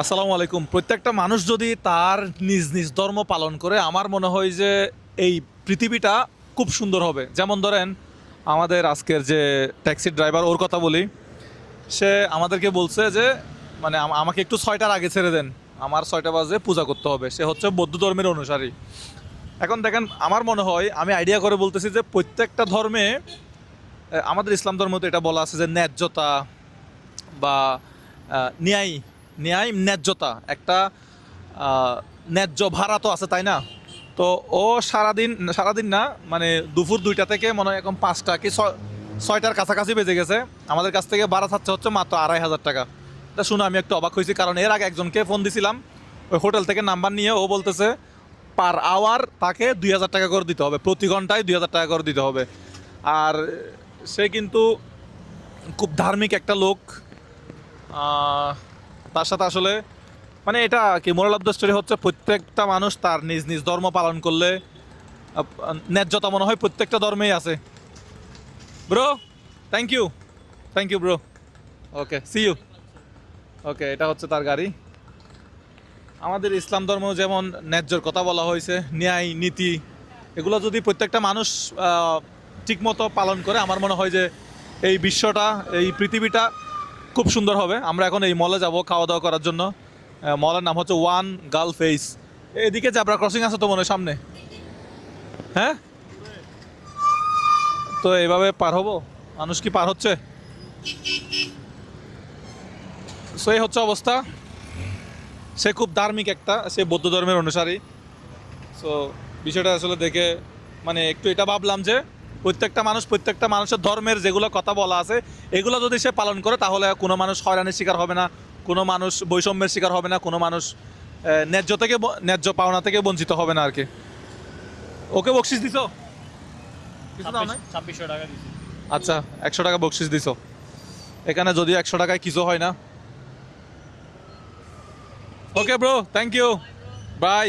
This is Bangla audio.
আসসালামু আলাইকুম। প্রত্যেকটা মানুষ যদি তার নিজ নিজ ধর্ম পালন করে, আমার মনে হয় যে এই পৃথিবীটা খুব সুন্দর হবে। যেমন ধরেন, আমাদের আজকের যে ট্যাক্সি ড্রাইভার, ওর কথা বলি। সে আমাদেরকে বলছে যে মানে আমাকে একটু ছয়টার আগে ছেড়ে দেন। আমার ছয়টা বাজে, পূজা করতে হবে। সে হচ্ছে বৌদ্ধ ধর্মের অনুসারী। এখন দেখেন, আমার মনে হয়, আমি আইডিয়া করে বলতেছি যে প্রত্যেকটা ধর্মে আমাদের ইসলাম ধর্মতে এটা বলা আছে যে ন্যায্যতা বা ন্যায় ন্যায় ন্যায্যতা, একটা ন্যায্য ভাড়া তো আছে, তাই না? তো ও সারাদিন সারাদিন না মানে দুপুর দুইটা থেকে মনে হয় এখন পাঁচটা কি ছয়- ছয়টার কাছাকাছি বেজে গেছে। আমাদের কাছ থেকে ভাড়া থাকছে হচ্ছে মাত্র আড়াই হাজার টাকা। এটা শুনে, আমি একটু অবাক হয়েছি, কারণ এর আগে একজনকে ফোন দিছিলাম, ওই হোটেল থেকে নাম্বার নিয়ে ও বলতেছে, পার আওয়ার তাকে দুই হাজার টাকা করে দিতে হবে, প্রতি ঘন্টায় দুই হাজার টাকা করে দিতে হবে। আর সে কিন্তু খুব ধার্মিক একটা লোক। তার সাথে আসলে মানে এটা কি মোরাল অফ দ্য স্টোরি হচ্ছে প্রত্যেকটা মানুষ তার নিজ নিজ ধর্ম পালন করলে ন্যায্যতা মনে হয় প্রত্যেকটা ধর্মেই আছে। Bro thank you thank you bro okay see you okay এটা হচ্ছে তার গাড়ি। আমাদের ইসলাম ধর্ম যেমন ন্যায্যর কথা বলা হয়েছে, ন্যায়, নীতি, এগুলো যদি প্রত্যেকটা মানুষ ঠিকমতো পালন করে, আমার মনে হয় যে এই বিশ্বটা, এই পৃথিবীটা খুব সুন্দর হবে। আমরা এখন এই মলে যাব খাওয়া দাওয়া করার জন্য। মলের নাম হচ্ছে ওয়ান গার্ল ফেস এদিকে জাবরা ক্রসিং আছে তো মনে সামনে। হ্যাঁ? তো এইভাবে পার হব? মানুষ কি পার হচ্ছে? সো এই হচ্ছে অবস্থা। সে খুব ধার্মিক একটা, সে বৌদ্ধ ধর্মের অনুসারী। সো বিষয়টা আসলে দেখে মানে একটু এটা ভাবলাম যে প্রত্যেকটা মানুষ প্রত্যেকটা মানুষের ধর্মের যেগুলো কথা বলা আছে এগুলো যদি সে পালন করে তাহলে কোনো মানুষ হয়রানির শিকার হবে না কোনো মানুষ বৈষম্যের শিকার হবে না কোনো মানুষ ন্যায্য থেকে ন্যায্য পাওনা থেকে বঞ্চিত হবে না আর কি। ওকে বকশিস দিছ? ছাব্বিশশো টাকা আচ্ছা একশো টাকা বকশিস দিছ। এখানে যদিও একশো টাকায় কিছু হয় না। Okay bro thank you bye.